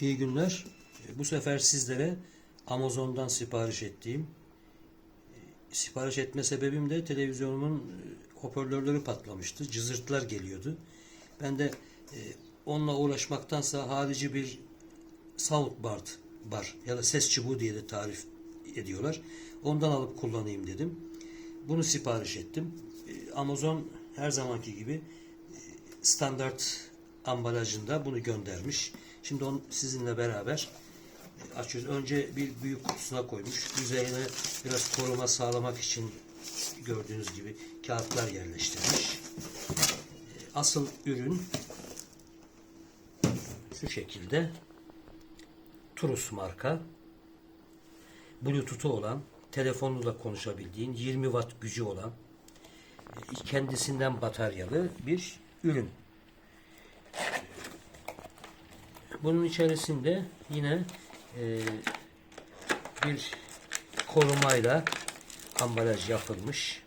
İyi günler. Bu sefer sizlere Amazon'dan sipariş ettiğim sipariş etme sebebim de televizyonumun e, hoparlörleri patlamıştı. Cızırtılar geliyordu. Ben de e, onunla uğraşmaktansa harici bir soundboard bar ya da ses çubuğu diye de tarif ediyorlar. Ondan alıp kullanayım dedim. Bunu sipariş ettim. E, Amazon her zamanki gibi e, standart ambalajında bunu göndermiş. Şimdi onu sizinle beraber e, açıyoruz. Önce bir büyük kutusuna koymuş. Üzerine biraz koruma sağlamak için gördüğünüz gibi kağıtlar yerleştirmiş. E, Asıl ürün şu şekilde Turus marka Bluetooth'u olan telefonla konuşabildiğin 20 watt gücü olan e, kendisinden bataryalı bir ürün. Bunun içerisinde yine e, bir korumayla ambalaj yapılmış.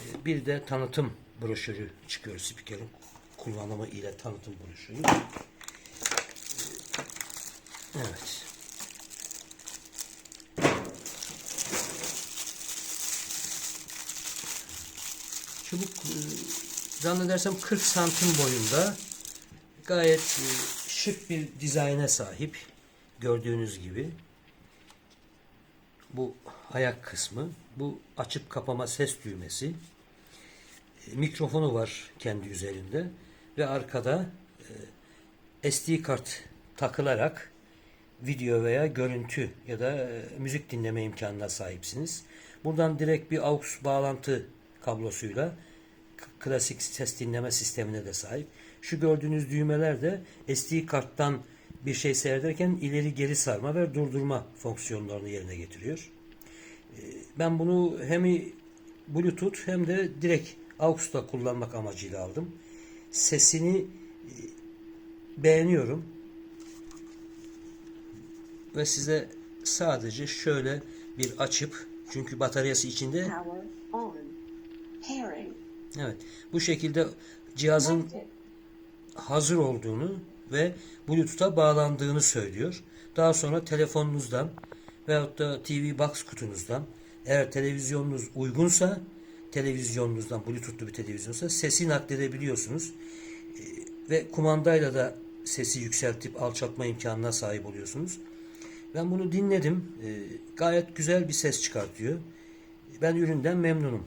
E, bir de tanıtım broşürü çıkıyor spikerin kullanımı ile tanıtım broşürü. E, Evet. Çubuk e, zannedersem 40 santim boyunda gayet e, şık bir dizayna sahip gördüğünüz gibi bu ayak kısmı bu açıp kapama ses düğmesi e, mikrofonu var kendi üzerinde ve arkada e, SD kart takılarak video veya görüntü ya da e, müzik dinleme imkanına sahipsiniz. Buradan direkt bir AUX bağlantı kablosuyla klasik ses dinleme sistemine de sahip. Şu gördüğünüz düğmeler de SD karttan bir şey seyrederken ileri geri sarma ve durdurma fonksiyonlarını yerine getiriyor. E, Ben bunu hem Bluetooth hem de direkt AUX'la kullanmak amacıyla aldım. Sesini e, beğeniyorum ve size sadece şöyle bir açıp çünkü bataryası içinde Power on. Pairing. Evet bu şekilde cihazın hazır olduğunu ve Bluetooth'a bağlandığını söylüyor. Daha sonra telefonunuzdan veyahut da TV Box kutunuzdan eğer televizyonunuz uygunsa televizyonunuzdan Bluetooth'lu bir televizyonsa sesi nakledebiliyorsunuz. Ee, Ve kumandayla da sesi yükseltip alçaltma imkanına sahip oluyorsunuz. Ben bunu dinledim. Ee, Gayet güzel bir ses çıkartıyor. Ben üründen memnunum.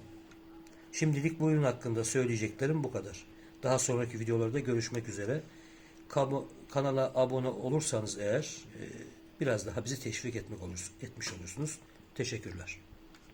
Şimdilik bu ürün hakkında söyleyeceklerim bu kadar. Daha sonraki videolarda görüşmek üzere. Kanala abone olursanız eğer e, biraz daha bizi teşvik etmek olur, etmiş olursunuz. Teşekkürler.